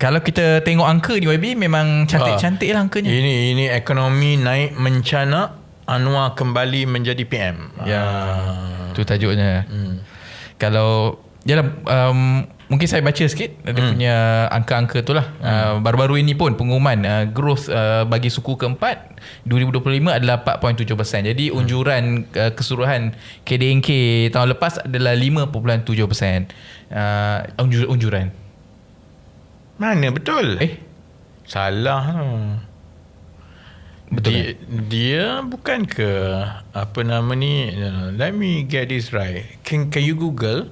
Kalau kita tengok angka ni YB memang cantik-cantik lah angkanya. Ini ini ekonomi naik mencana Anwar kembali menjadi PM. Ya. Tu tajuknya. Hmm. Kalau Yalah um, Mungkin saya baca sikit Dia hmm. punya Angka-angka tu lah hmm. uh, Baru-baru ini pun Pengumuman uh, Growth uh, Bagi suku keempat 2025 adalah 4.7% Jadi hmm. unjuran uh, Keseluruhan KDNK Tahun lepas adalah 5.7% uh, unjur, Unjuran Mana betul? Eh Salah Betul dia, kan? dia bukan ke apa nama ni uh, let me get this right can can you google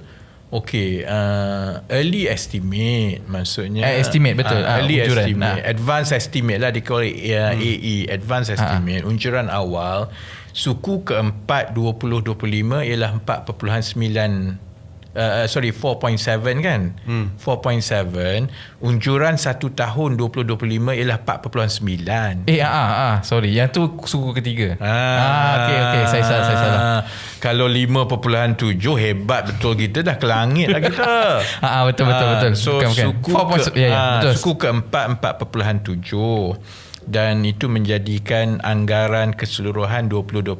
Okay, uh, early estimate maksudnya. Eh, estimate betul. Uh, early unjuran. estimate, nah. advance estimate lah di call it uh, hmm. AE, advance estimate. Ha. Unjuran awal suku keempat 2025 ialah 4.9 uh, sorry 4.7 kan? Hmm. 4.7 unjuran satu tahun 2025 ialah 4.9 eh ah, ah ah. Sorry yang tu suku ketiga. Ah, ah okey okey. Saya salah saya salah. Kalau 5.7 hebat betul kita. Dah ke langit lah kita. Ah, ah betul betul betul. so bukan, bukan. suku 4. ke, ya, ya, betul. suku keempat 4.7 dan itu menjadikan anggaran keseluruhan 2025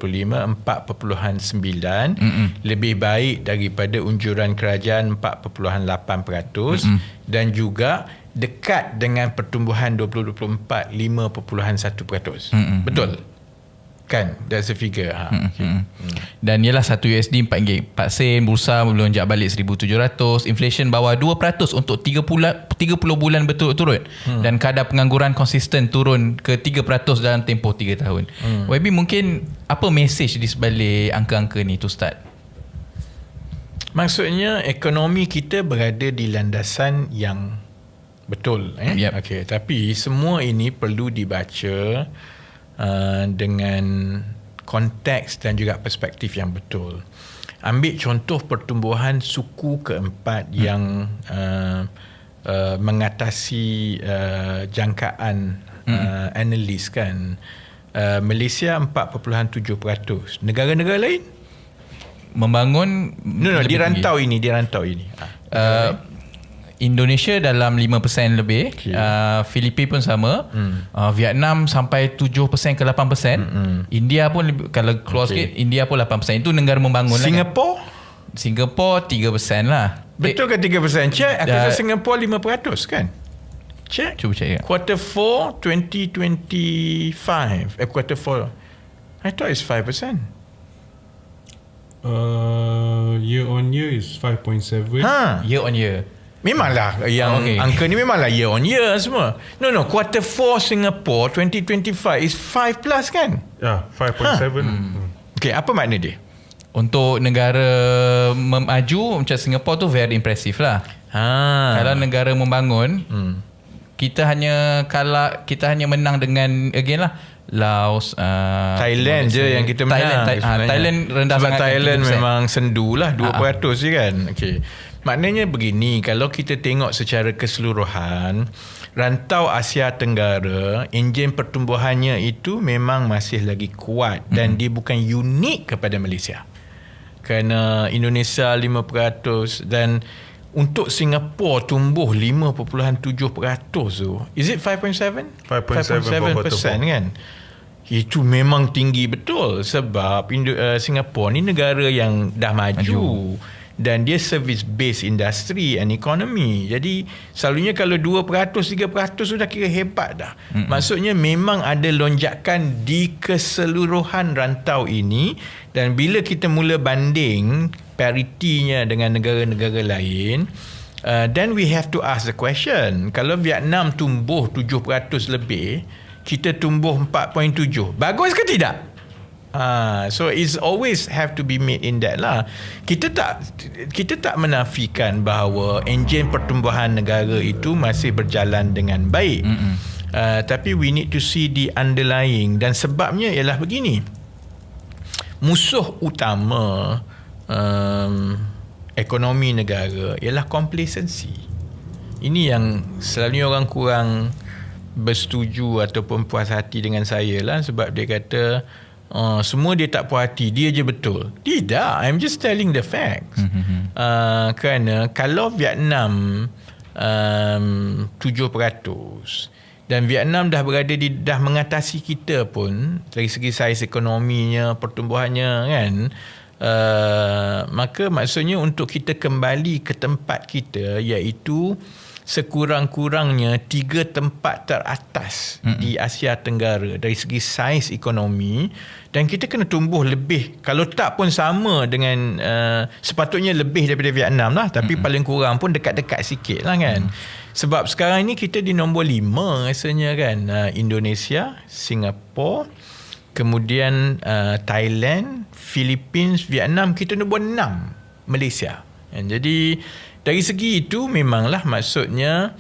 4.9 Mm-mm. lebih baik daripada unjuran kerajaan 4.8% Mm-mm. dan juga dekat dengan pertumbuhan 2024 5.1%. Mm-mm. Betul kan that's a figure ha. hmm, okay. hmm. dan ialah 1 USD 4 ringgit 4 sen bursa melonjak balik 1700 inflation bawah 2% untuk 30 bulan 30 bulan betul turun hmm. dan kadar pengangguran konsisten turun ke 3% dalam tempoh 3 tahun hmm. YB mungkin apa message di sebalik angka-angka ni to start maksudnya ekonomi kita berada di landasan yang betul eh yep. okey tapi semua ini perlu dibaca Uh, dengan konteks dan juga perspektif yang betul. Ambil contoh pertumbuhan suku keempat hmm. yang uh, uh, mengatasi uh, jangkaan hmm. uh, analis kan. Uh, Malaysia 4.7%. Negara-negara lain membangun no, no, di rantau ini, di rantau ini. Uh, Indonesia dalam 5% lebih okay. uh, Filipina pun sama. Hmm. uh, Vietnam sampai 7% ke 8% hmm. India pun kalau keluar okay. sikit India pun 8% itu negara membangun Singapore lah. Kan? Singapore 3% lah. Betul ke 3% check. Aku rasa Singapore 5% kan? Check. Cuba check ya. quarter 4 2025 eh quarter 4 I thought it's 5% Uh, year on year is 5.7 ha. Year on year Memanglah yang okay. angka ni memanglah year on year semua. No no quarter 4 Singapore 2025 is 5 plus kan? Ya, yeah, 5.7. Huh. Hmm. Okay, apa makna dia? Untuk negara memaju macam Singapore tu very impressive lah. Ha. Kalau negara membangun, hmm. kita hanya kalau kita hanya menang dengan again lah Laos uh, Thailand je yang kita menang Thailand, Thailand, Thailand rendah Sebab sangat Thailand memang sendu lah 2% uh-huh. je kan okay. Maknanya begini, kalau kita tengok secara keseluruhan, rantau Asia Tenggara, enjin pertumbuhannya itu memang masih lagi kuat dan hmm. dia bukan unik kepada Malaysia. Kerana Indonesia 5% dan untuk Singapura tumbuh 5.7% tu. Is it 5.7? 5.7% kan? Itu memang tinggi betul sebab Indo- uh, Singapura ni negara yang dah maju. maju dan dia service based industry and economy. Jadi selalunya kalau 2% 3% sudah kira hebat dah. Mm-hmm. Maksudnya memang ada lonjakan di keseluruhan rantau ini dan bila kita mula banding paritinya dengan negara-negara lain uh, then we have to ask the question kalau Vietnam tumbuh 7% lebih kita tumbuh 4.7 bagus ke tidak? Ah, so it's always have to be made in that lah. Kita tak kita tak menafikan bahawa enjin pertumbuhan negara itu masih berjalan dengan baik. Uh, tapi we need to see the underlying dan sebabnya ialah begini. Musuh utama um, ekonomi negara ialah complacency. Ini yang selalunya orang kurang bersetuju ataupun puas hati dengan saya lah sebab dia kata Uh, semua dia tak puas hati dia je betul. Tidak I'm just telling the facts. Mm-hmm. uh, kerana kalau Vietnam um, 7% dan Vietnam dah berada di dah mengatasi kita pun dari segi saiz ekonominya pertumbuhannya kan? Uh, maka maksudnya untuk kita kembali ke tempat kita iaitu sekurang-kurangnya tiga tempat teratas mm-hmm. di Asia Tenggara dari segi saiz ekonomi dan kita kena tumbuh lebih kalau tak pun sama dengan uh, sepatutnya lebih daripada Vietnam lah tapi mm-hmm. paling kurang pun dekat-dekat sikit lah kan mm. sebab sekarang ni kita di nombor lima rasanya kan uh, Indonesia Singapura kemudian uh, Thailand Philippines Vietnam kita nombor enam Malaysia and jadi dari segi itu memanglah maksudnya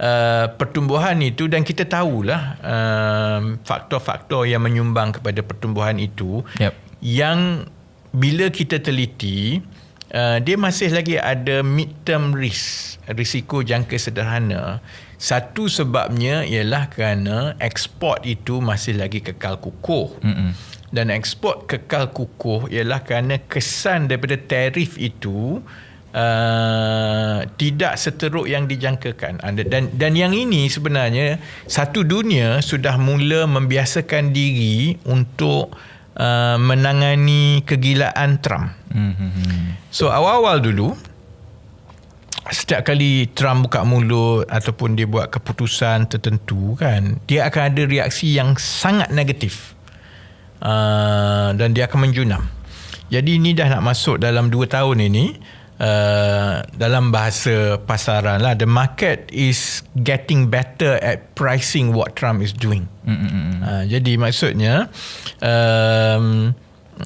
uh, pertumbuhan itu dan kita tahulah uh, faktor-faktor yang menyumbang kepada pertumbuhan itu yep. yang bila kita teliti uh, dia masih lagi ada mid term risk risiko jangka sederhana satu sebabnya ialah kerana ekspor itu masih lagi kekal kukuh Mm-mm. dan ekspor kekal kukuh ialah kerana kesan daripada tarif itu uh, tidak seteruk yang dijangkakan dan dan yang ini sebenarnya satu dunia sudah mula membiasakan diri untuk uh, menangani kegilaan Trump. Mm-hmm. So awal-awal dulu setiap kali Trump buka mulut ataupun dia buat keputusan tertentu kan dia akan ada reaksi yang sangat negatif uh, dan dia akan menjunam. Jadi ini dah nak masuk dalam 2 tahun ini Uh, dalam bahasa pasaran lah the market is getting better at pricing what Trump is doing. Mm-hmm. Uh, jadi maksudnya um,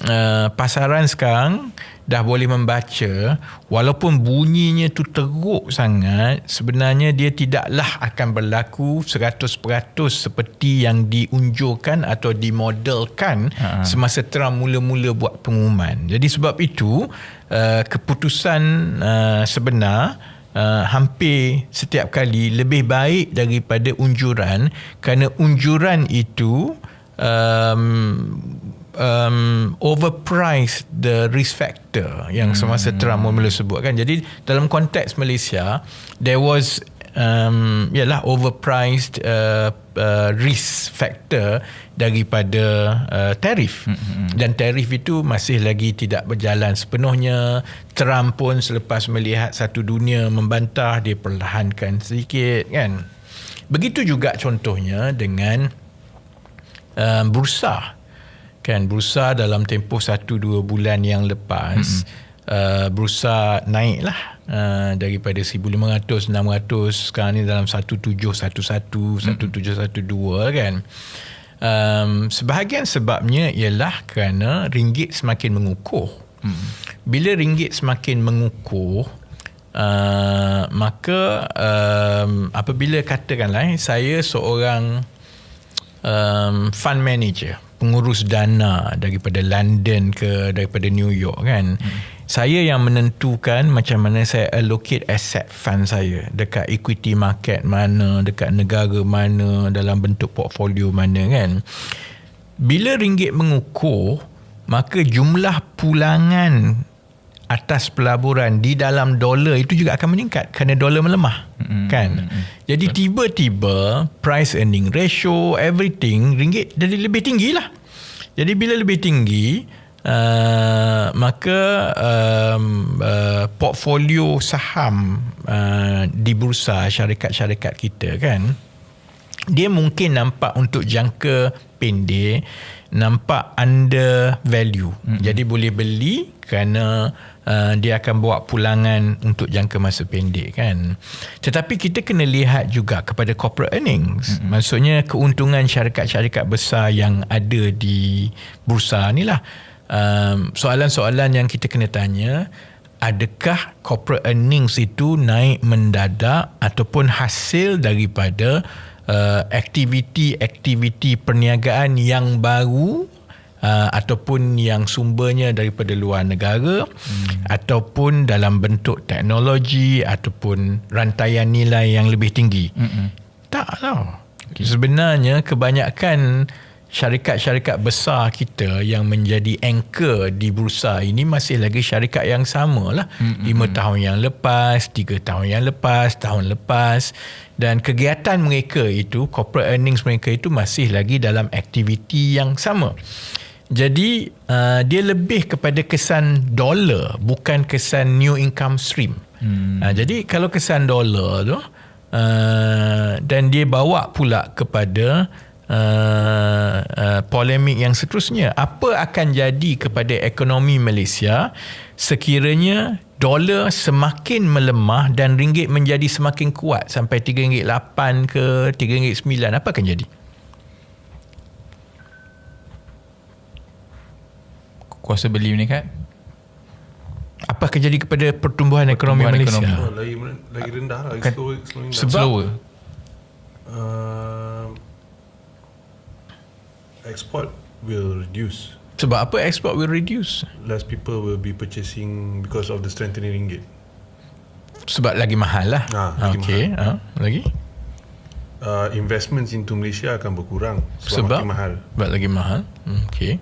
uh, pasaran sekarang dah boleh membaca walaupun bunyinya tu teruk sangat sebenarnya dia tidaklah akan berlaku 100% seperti yang diunjurkan atau dimodelkan uh-huh. semasa Trump mula-mula buat pengumuman. Jadi sebab itu uh, keputusan uh, sebenar uh, hampir setiap kali lebih baik daripada unjuran kerana unjuran itu um, um, overprice the risk factor yang semasa hmm. Trump mula sebutkan. Jadi dalam konteks Malaysia there was um, yalah overpriced uh, uh, risk factor daripada uh, tarif mm-hmm. dan tarif itu masih lagi tidak berjalan sepenuhnya Trump pun selepas melihat satu dunia membantah dia perlahankan sedikit kan begitu juga contohnya dengan uh, bursa kan? Bursa dalam tempoh satu dua bulan yang lepas mm-hmm. uh, bursa naik lah Uh, daripada 1500 600 sekarang ni dalam 1711 1712 kan? Um, sebahagian sebabnya ialah kerana ringgit semakin mengukuh. Hmm. bila ringgit semakin mengukuh uh, maka um, apabila katakanlah eh, saya seorang um, fund manager pengurus dana daripada London ke daripada New York kan? Hmm. Saya yang menentukan macam mana saya allocate asset fund saya. Dekat equity market mana dekat negara mana dalam bentuk portfolio mana kan? Bila ringgit mengukuh maka jumlah pulangan atas pelaburan di dalam dolar itu juga akan meningkat kerana dolar melemah mm-hmm. kan? Mm-hmm. jadi tiba-tiba price earning ratio everything ringgit jadi lebih tinggi lah jadi bila lebih tinggi Uh, maka um, uh, portfolio saham uh, di bursa syarikat-syarikat kita kan dia mungkin nampak untuk jangka pendek nampak under value mm-hmm. jadi boleh beli kerana uh, dia akan bawa pulangan untuk jangka masa pendek kan tetapi kita kena lihat juga kepada corporate earnings mm-hmm. maksudnya keuntungan syarikat-syarikat besar yang ada di bursa ni lah um, soalan-soalan yang kita kena tanya adakah corporate earnings itu naik mendadak ataupun hasil daripada uh, aktiviti-aktiviti perniagaan yang baru uh, ataupun yang sumbernya daripada luar negara hmm. ataupun dalam bentuk teknologi ataupun rantaian nilai yang lebih tinggi hmm. tak tau okay. sebenarnya kebanyakan syarikat-syarikat besar kita yang menjadi anchor di bursa ini masih lagi syarikat yang sama lah. Lima tahun yang lepas, tiga tahun yang lepas, tahun lepas. Dan kegiatan mereka itu, corporate earnings mereka itu masih lagi dalam aktiviti yang sama. Jadi uh, dia lebih kepada kesan dollar bukan kesan new income stream. Hmm. Uh, jadi kalau kesan dollar tu uh, dan dia bawa pula kepada uh, uh, polemik yang seterusnya apa akan jadi kepada ekonomi Malaysia sekiranya dolar semakin melemah dan ringgit menjadi semakin kuat sampai RM3.8 ke RM3.9 apa akan jadi? Kuasa beli meningkat. Apa akan jadi kepada pertumbuhan, ekonomi Pertumbuhan Malaysia? ekonomi. Oh, lagi lagi rendah lah. Kan- Slow, down. Sebab- Slower. Uh, export will reduce. Sebab apa export will reduce? Less people will be purchasing because of the strengthening ringgit. Sebab lagi mahal lah. Ah, lagi Okey, ha, lagi? Uh, investments into Malaysia akan berkurang sebab, Sebab? makin mahal. Sebab lagi mahal. Hmm, Okey.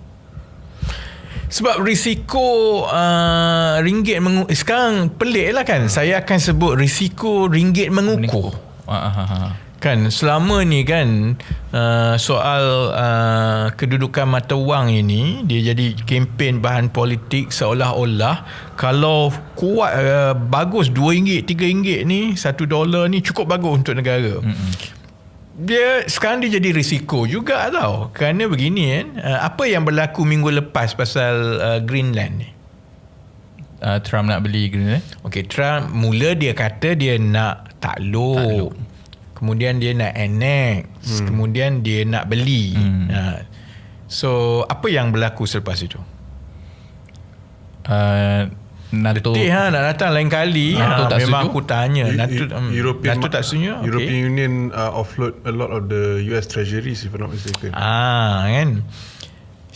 Sebab risiko uh, ringgit mengu- sekarang pelik lah kan. Saya akan sebut risiko ringgit mengukuh. Ah, ah, ah, ah. Kan selama ni kan uh, soal uh, kedudukan mata wang ini dia jadi kempen bahan politik seolah-olah kalau kuat uh, bagus RM2 RM3 ni 1 dolar ni cukup bagus untuk negara. Mm-hmm. Dia sekarang dia jadi risiko juga tau. Kerana begini kan uh, apa yang berlaku minggu lepas pasal uh, Greenland ni? Ah, Trump nak beli Greenland. Okey, Trump mula dia kata dia nak takluk. Takluk. Kemudian dia nak annex. Hmm. Kemudian dia nak beli. Hmm. Ha. So, apa yang berlaku selepas itu? Uh, NATO Letih ha, nak datang lain kali. NATO Ha, tak memang setuju? aku tanya. Eu- NATO, Eu- um, European NATO tak setuju? Okay. European Union uh, offload a lot of the US treasuries if I'm not mistaken. Ah, kan?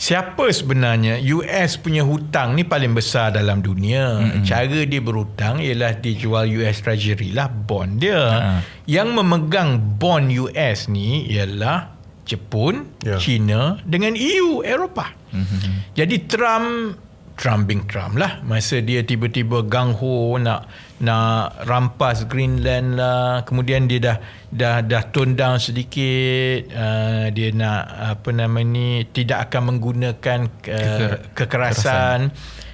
Siapa sebenarnya US punya hutang ni paling besar dalam dunia. Mm-hmm. Cara dia berhutang ialah dia jual US Treasury lah bond dia. Ha. Yang memegang bond US ni ialah Jepun, Ya. China dengan EU Eropah. Mm-hmm. Jadi Trump Trump being Trump lah. Masa dia tiba-tiba gang ho nak nak rampas Greenland lah. Kemudian dia dah dah dah tone down sedikit. Uh, dia nak apa nama ni tidak akan menggunakan uh, kekerasan.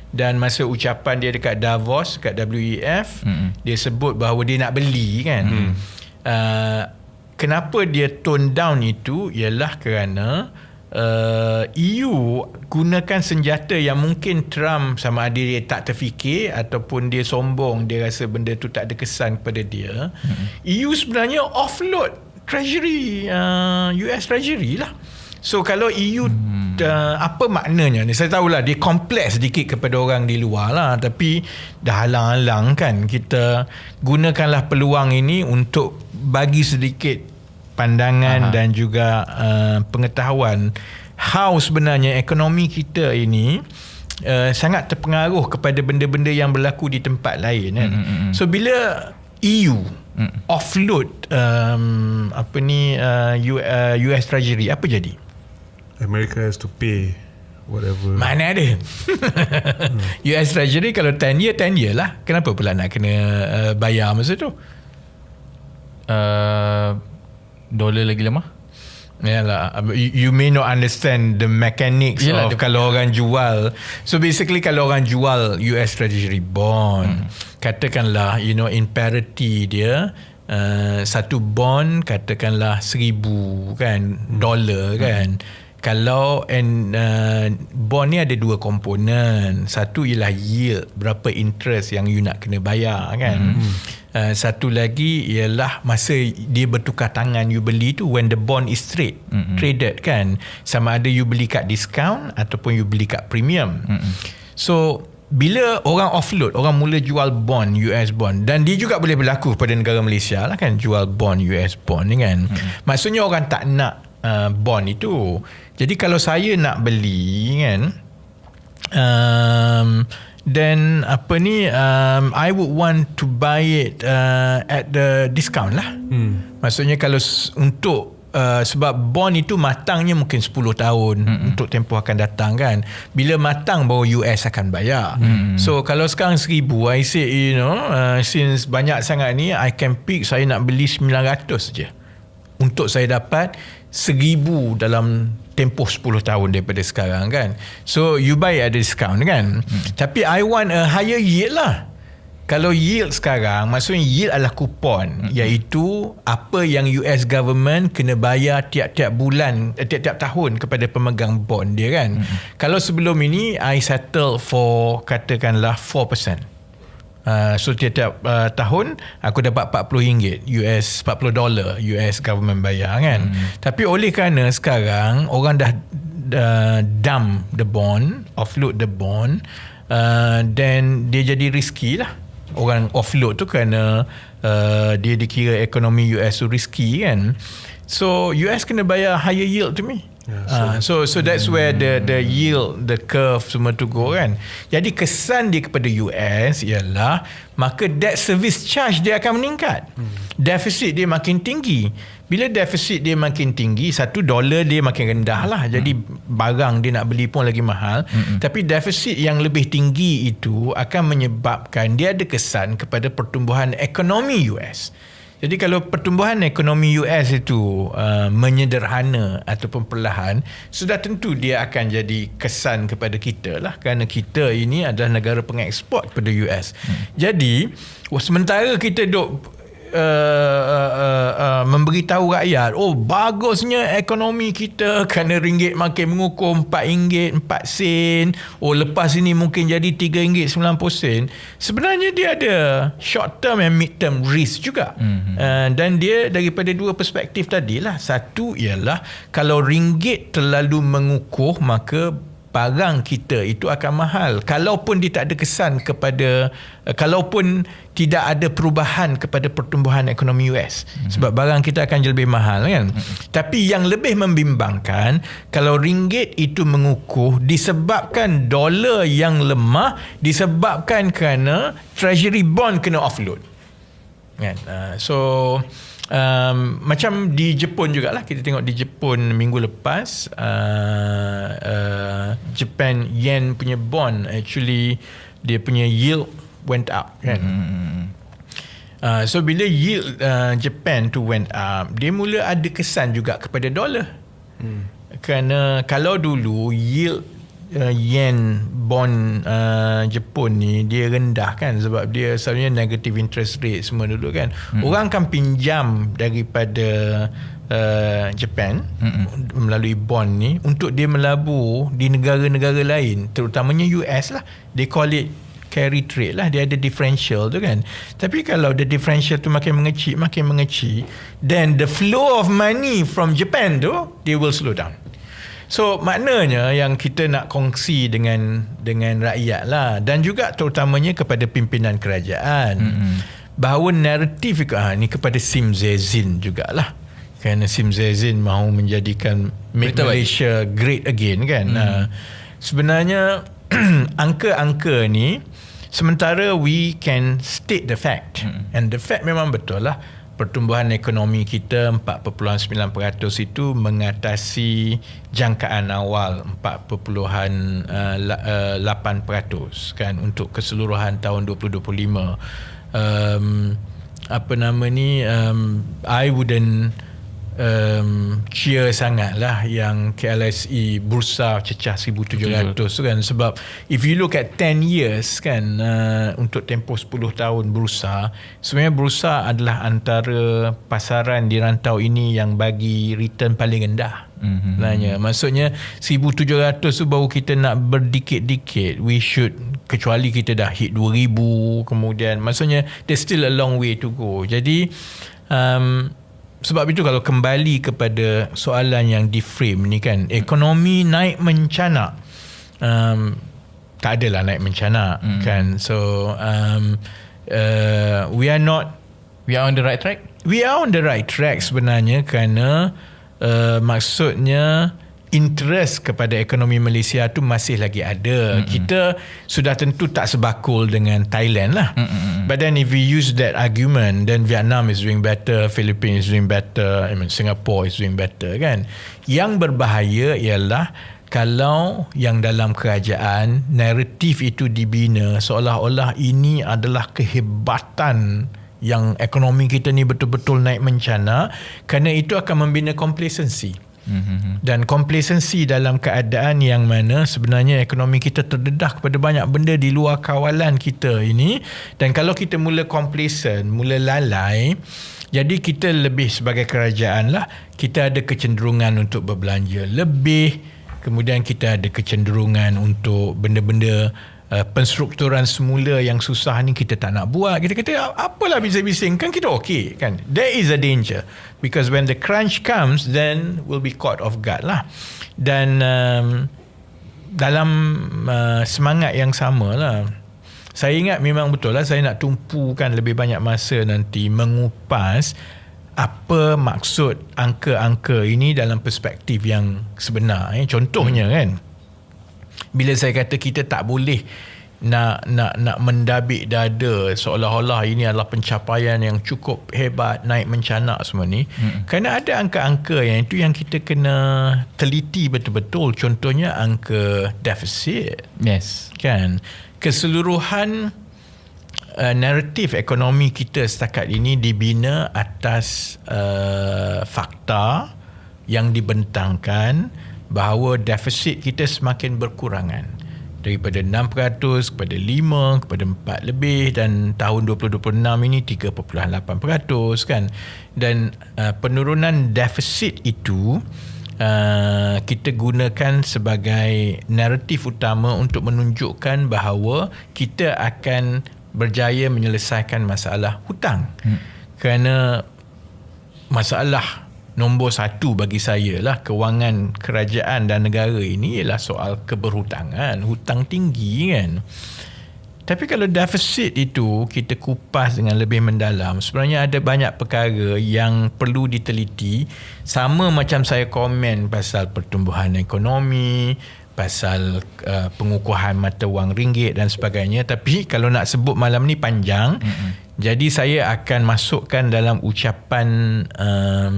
dan masa ucapan dia dekat Davos dekat WEF Mm-mm. dia sebut bahawa dia nak beli kan? Mm. uh, kenapa dia tone down itu? Ialah kerana uh, EU gunakan senjata yang mungkin Trump sama ada dia tak terfikir ataupun dia sombong dia rasa benda tu tak ada kesan kepada dia hmm. EU sebenarnya offload treasury uh, US treasury lah so kalau EU hmm. uh, apa maknanya ni saya tahulah dia kompleks sedikit kepada orang di luar lah tapi dah halang-halang kan kita gunakanlah peluang ini untuk bagi sedikit pandangan Aha. dan juga uh, pengetahuan how sebenarnya ekonomi kita ini uh, sangat terpengaruh kepada benda-benda yang berlaku di tempat lain kan. Mm-hmm. So bila EU mm. offload um, apa ni uh, U, uh, US Treasury apa jadi? America has to pay whatever. Mana ada US Treasury kalau 10 year 10 year lah Kenapa pula nak kena uh, bayar masa tu uh, Dolar lagi lemah Yalah, you, may not understand the mechanics Yalah, of dia- kalau orang jual. So basically kalau orang jual US Treasury bond, hmm. katakanlah you know in parity dia uh, satu bond katakanlah seribu kan dolar kan. Kalau and uh, bond ni ada dua komponen. Satu ialah yield, berapa interest yang you nak kena bayar kan. Hmm. Uh, satu lagi ialah masa dia bertukar tangan you beli tu when the bond is trade mm-hmm. traded kan sama ada you beli kat discount ataupun you beli kat premium mm-hmm. so bila orang offload orang mula jual bond US bond dan dia juga boleh berlaku pada negara Malaysia lah kan jual bond US bond ni kan mm-hmm. maksudnya orang tak nak uh, bond itu jadi kalau saya nak beli kan um, then apa ni um, I would want to buy it uh, at the discount lah. Hmm. Maksudnya kalau untuk uh, sebab bond itu matangnya mungkin 10 tahun mm-hmm. untuk tempoh akan datang kan bila matang baru US akan bayar mm-hmm. so kalau sekarang 1000 I say you know uh, since banyak sangat ni I can pick saya nak beli 900 je untuk saya dapat 1000 dalam tempoh 10 tahun daripada sekarang kan so you buy ada discount kan mm. tapi I want a higher yield lah kalau yield sekarang maksudnya yield adalah kupon mm-hmm. iaitu apa yang US government kena bayar tiap-tiap bulan eh, tiap-tiap tahun kepada pemegang bond dia kan mm-hmm. kalau sebelum ini I settle for katakanlah 4% Uh, so tiap-tiap uh, tahun aku dapat 40 ringgit US 40 dolar US government bayar kan? Hmm. tapi oleh kerana sekarang orang dah uh, dump the bond offload the bond uh, then dia jadi risky lah. Orang offload tu kerana uh, dia dikira ekonomi US tu risky kan? So US kena bayar higher yield to me Yeah, so, uh, so so that's where the the yield the curve semua tu go kan. Jadi kesan dia kepada US ialah maka debt service charge dia akan meningkat. Hmm. Deficit dia makin tinggi. Bila deficit dia makin tinggi, satu dolar dia makin rendah lah. Jadi hmm. barang dia nak beli pun lagi mahal. Hmm. Tapi deficit yang lebih tinggi itu akan menyebabkan dia ada kesan kepada pertumbuhan ekonomi US. Jadi kalau pertumbuhan ekonomi US itu uh, menyederhana ataupun perlahan, sudah tentu dia akan jadi kesan kepada kita lah kerana kita ini adalah negara pengeksport kepada US. Hmm. Jadi sementara kita duk uh, uh, uh, uh, memberitahu rakyat oh bagusnya ekonomi kita. Kerana ringgit makin mengukur 4 ringgit 4 sen. Oh lepas ini mungkin jadi 3 ringgit 90 sen. Sebenarnya dia ada short term and mid term risk juga. Mm-hmm. uh, dan dia daripada dua perspektif tadi lah. Satu ialah kalau ringgit terlalu mengukuh maka barang kita itu akan mahal. Kalaupun dia tak ada kesan kepada uh, kalaupun tidak ada perubahan kepada pertumbuhan ekonomi US mm-hmm. sebab barang kita akan jadi lebih mahal kan? Mm-hmm. tapi yang lebih membimbangkan kalau ringgit itu mengukuh disebabkan dolar yang lemah disebabkan kerana treasury bond kena offload. Kan? Uh, so um, macam di Jepun jugalah kita tengok di Jepun minggu lepas uh, uh, Japan yen punya bond actually dia punya yield went up kan mm-hmm. uh, so bila yield uh, Japan tu went up dia mula ada kesan juga kepada dolar mm. kerana kalau dulu yield uh, yen bond uh, Jepun ni dia rendah kan? Sebab dia selalunya negative interest rate semua dulu kan? Hmm. orang akan pinjam daripada uh, Japan hmm. melalui bond ni untuk dia melabur di negara-negara lain. Terutamanya US lah. They call it carry trade lah. Dia ada differential tu kan? Tapi kalau the differential tu makin mengecil makin mengecil then the flow of money from Japan tu they will slow down So maknanya yang kita nak kongsi dengan dengan rakyat lah dan juga terutamanya kepada pimpinan kerajaan mm-hmm. bahawa naratif ha, ni kepada Sim Zezin jugalah kerana Sim Zezin mahu menjadikan Berita Malaysia baik. great again kan. Mm. Uh, sebenarnya angka-angka ni sementara we can state the fact mm. and the fact memang betul lah pertumbuhan ekonomi kita 4.9% itu mengatasi jangkaan awal 4.8% kan untuk keseluruhan tahun 2025 um, apa nama ni? Um, I wouldn't um, cheer sangat lah yang KLSE bursa cecah 1700 tu kan. Sebab if you look at 10 years kan uh, untuk tempoh 10 tahun bursa sebenarnya bursa adalah antara pasaran di rantau ini yang bagi return paling rendah. Mm-hmm. Nanya. maksudnya 1700 tu baru kita nak berdikit-dikit. We should kecuali kita dah hit 2000 kemudian maksudnya there's still a long way to go. Jadi um, sebab itu kalau kembali kepada soalan yang di frame ni kan ekonomi naik mencana um, tak adalah naik mencana hmm. kan. So um, uh, we are not we are on the right track? We are on the right track sebenarnya kerana uh, maksudnya interest kepada ekonomi Malaysia tu masih lagi ada. Mm-hmm. Kita sudah tentu tak sebakul dengan Thailand lah. Mm-hmm. But then if we use that argument, then Vietnam is doing better, Philippines is doing better, I mean Singapore is doing better kan. Yang berbahaya ialah kalau yang dalam kerajaan naratif itu dibina seolah-olah ini adalah kehebatan yang ekonomi kita ni betul-betul naik mencana kerana itu akan membina complacency. Mm-hmm. Dan complacency dalam keadaan yang mana sebenarnya ekonomi kita terdedah kepada banyak benda di luar kawalan kita ini. Dan kalau kita mula complacent, mula lalai jadi kita lebih sebagai kerajaan lah. Kita ada kecenderungan untuk berbelanja lebih. Kemudian kita ada kecenderungan untuk benda-benda uh, penstrukturan semula yang susah ni kita tak nak buat. Kita kata apalah bising-bising? Kan kita okey kan? There is a danger. Because when the crunch comes then we'll be caught off guard lah. Dan um, dalam uh, semangat yang sama lah saya ingat memang betul lah saya nak tumpukan lebih banyak masa nanti mengupas apa maksud angka-angka ini dalam perspektif yang sebenar eh. contohnya hmm. kan bila saya kata kita tak boleh nak nak nak mendabik dada seolah-olah ini adalah pencapaian yang cukup hebat naik mencanak semua ni hmm. kerana ada angka-angka yang itu yang kita kena teliti betul-betul. Contohnya angka deficit. Yes. Kan? Keseluruhan uh, naratif ekonomi kita setakat ini dibina atas uh, fakta yang dibentangkan bahawa defisit kita semakin berkurangan. Daripada 6% kepada 5 kepada 4 lebih dan tahun 2026 ini 3.8% kan? Dan uh, penurunan defisit itu uh, kita gunakan sebagai naratif utama untuk menunjukkan bahawa kita akan berjaya menyelesaikan masalah hutang. Hmm. kerana masalah nombor satu bagi saya lah kewangan kerajaan dan negara ini ialah soal keberhutangan hutang tinggi kan? Tapi kalau defisit itu kita kupas dengan lebih mendalam sebenarnya ada banyak perkara yang perlu diteliti. Sama macam saya komen pasal pertumbuhan ekonomi pasal uh, pengukuhan mata wang ringgit dan sebagainya. Tapi kalau nak sebut malam ni panjang mm-hmm. Jadi saya akan masukkan dalam ucapan um,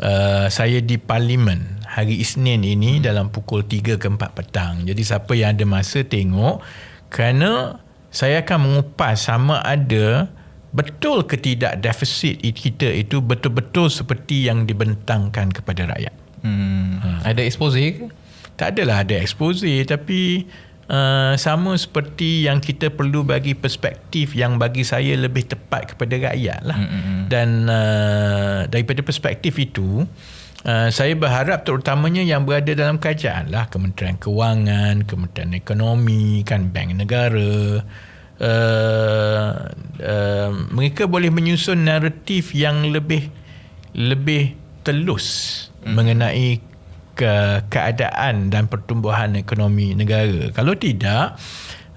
uh, saya di parlimen hari Isnin ini hmm. dalam pukul 3 ke 4 petang. Jadi siapa yang ada masa tengok kerana saya akan mengupas sama ada betul ke tidak defisit kita itu betul-betul seperti yang dibentangkan kepada rakyat. Hmm. Ha. Ada expose ke? Tak adalah ada expose tapi uh, sama seperti yang kita perlu bagi perspektif yang bagi saya lebih tepat kepada rakyat lah. Mm-hmm. Dan uh, daripada perspektif itu, uh, saya berharap terutamanya yang berada dalam kerajaan lah, Kementerian Kewangan, Kementerian Ekonomi, kan Bank Negara, uh, uh, mereka boleh menyusun naratif yang lebih lebih telus mm-hmm. mengenai ke keadaan dan pertumbuhan ekonomi negara. Kalau tidak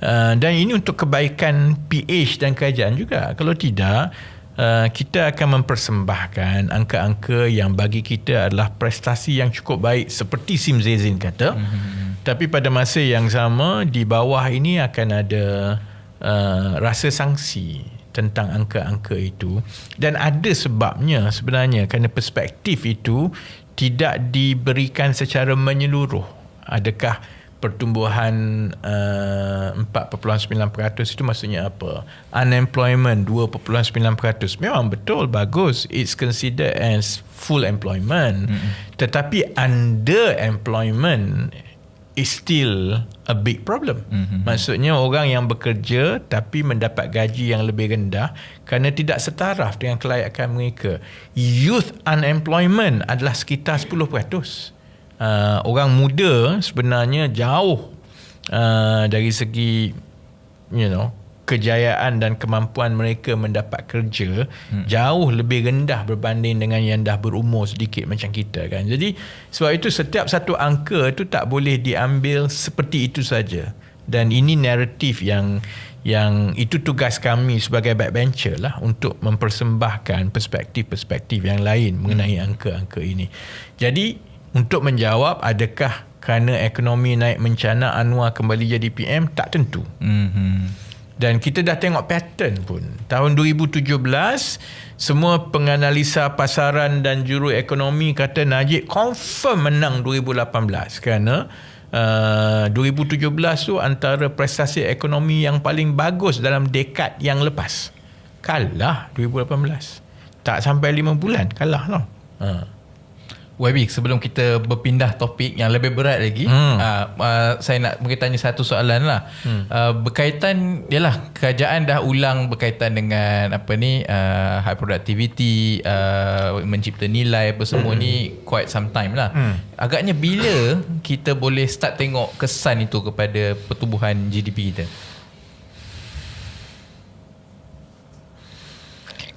uh, dan ini untuk kebaikan PH dan kerajaan juga. Kalau tidak uh, kita akan mempersembahkan angka-angka yang bagi kita adalah prestasi yang cukup baik seperti Sim Zezin kata. Mm-hmm. Tapi pada masa yang sama di bawah ini akan ada uh, rasa sangsi tentang angka-angka itu dan ada sebabnya sebenarnya kerana perspektif itu tidak diberikan secara menyeluruh. Adakah pertumbuhan uh, 4.9% itu maksudnya apa? Unemployment 2.9%. Memang betul bagus. It's considered as full employment. Mm-hmm. Tetapi underemployment is still a big problem. Mm-hmm. Maksudnya orang yang bekerja tapi mendapat gaji yang lebih rendah kerana tidak setaraf dengan kelayakan mereka. Youth unemployment adalah sekitar 10%. Uh, orang muda sebenarnya jauh uh, dari segi you know kejayaan dan kemampuan mereka mendapat kerja hmm. jauh lebih rendah berbanding dengan yang dah berumur sedikit macam kita kan. Jadi sebab itu setiap satu angka itu tak boleh diambil seperti itu saja. Dan ini naratif yang yang itu tugas kami sebagai backbencher lah untuk mempersembahkan perspektif-perspektif yang lain mengenai hmm. angka-angka ini. Jadi untuk menjawab adakah kerana ekonomi naik mencana Anwar kembali jadi PM tak tentu. Mhm. Dan kita dah tengok pattern pun. Tahun 2017 semua penganalisa pasaran dan juru ekonomi kata Najib confirm menang 2018 kerana uh, 2017 tu antara prestasi ekonomi yang paling bagus dalam dekad yang lepas. Kalah 2018. Tak sampai 5 bulan kalah tau. Ha. YB sebelum kita berpindah topik yang lebih berat lagi Hmm. uh, uh, saya nak mungkin tanya satu soalan lah hmm. uh, berkaitan yalah kerajaan dah ulang berkaitan dengan apa ni uh, high productivity uh, mencipta nilai apa semua hmm. ni quite some time lah hmm. agaknya bila kita boleh start tengok kesan itu kepada pertumbuhan GDP kita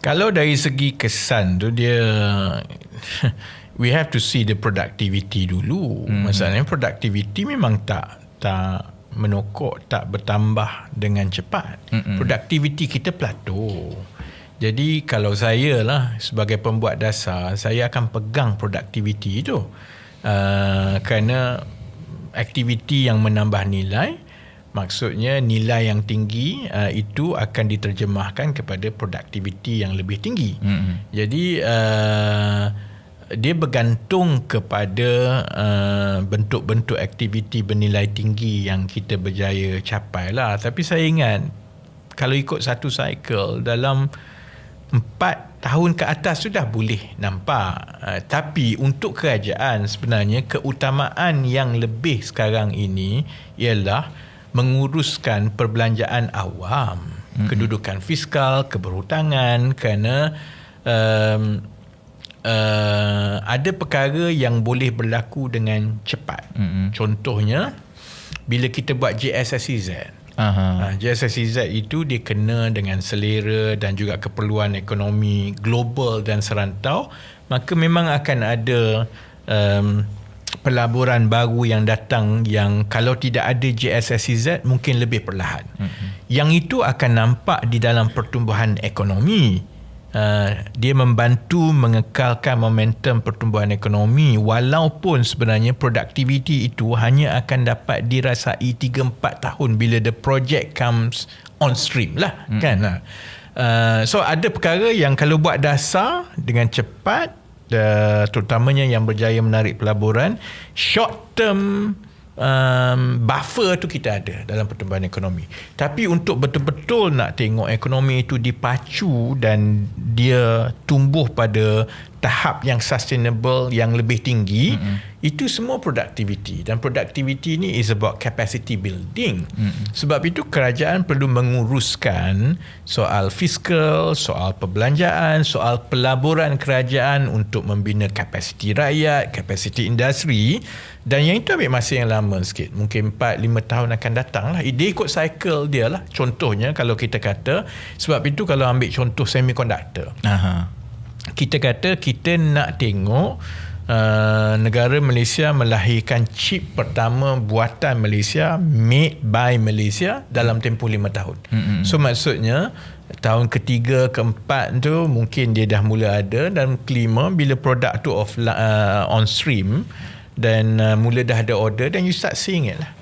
Kalau dari segi kesan tu dia we have to see the productivity dulu. Hmm. Masalahnya productivity memang tak tak menokok, tak bertambah dengan cepat. Hmm. Productivity kita plateau. Jadi kalau saya lah sebagai pembuat dasar, saya akan pegang productivity tu. Uh, kerana aktiviti yang menambah nilai maksudnya nilai yang tinggi uh, itu akan diterjemahkan kepada produktiviti yang lebih tinggi. Mm-hmm. Jadi uh, dia bergantung kepada uh, bentuk-bentuk aktiviti bernilai tinggi yang kita berjaya capai lah. Tapi saya ingat kalau ikut satu cycle dalam empat tahun ke atas sudah boleh nampak. Uh, tapi untuk kerajaan sebenarnya keutamaan yang lebih sekarang ini ialah menguruskan perbelanjaan awam, mm-hmm. kedudukan fiskal, keberhutangan kerana um, uh, ada perkara yang boleh berlaku dengan cepat. Mm-hmm. Contohnya bila kita buat JSSEZ. Aha. Uh, JSSEZ itu dia kena dengan selera dan juga keperluan ekonomi global dan serantau, maka memang akan ada um, pelaburan baru yang datang yang kalau tidak ada JSSEZ mungkin lebih perlahan. Mm-hmm. Yang itu akan nampak di dalam pertumbuhan ekonomi. Uh, dia membantu mengekalkan momentum pertumbuhan ekonomi walaupun sebenarnya produktiviti itu hanya akan dapat dirasai 3-4 tahun bila the project comes on stream lah mm-hmm. kan. Uh, so ada perkara yang kalau buat dasar dengan cepat uh, terutamanya yang berjaya menarik pelaburan short term um, buffer tu kita ada dalam pertumbuhan ekonomi tapi untuk betul-betul nak tengok ekonomi itu dipacu dan dia tumbuh pada tahap yang sustainable yang lebih tinggi mm-hmm. Itu semua productivity dan productivity ni is about capacity building. Mm-hmm. sebab itu kerajaan perlu menguruskan soal fiskal soal perbelanjaan soal pelaburan kerajaan untuk membina kapasiti rakyat kapasiti industri. Dan yang itu ambil masa yang lama sikit. Mungkin 4-5 tahun akan datang lah. Dia ikut cycle dia lah. Contohnya kalau kita kata sebab itu kalau ambil contoh semiconductor. Aha. kita kata kita nak tengok uh, negara Malaysia melahirkan chip pertama buatan Malaysia made by Malaysia dalam tempoh lima tahun. Mm-hmm. So maksudnya tahun ketiga keempat tu mungkin dia dah mula ada dan kelima bila produk tu off uh, on stream dan uh, mula dah ada order dan you start seeing it lah.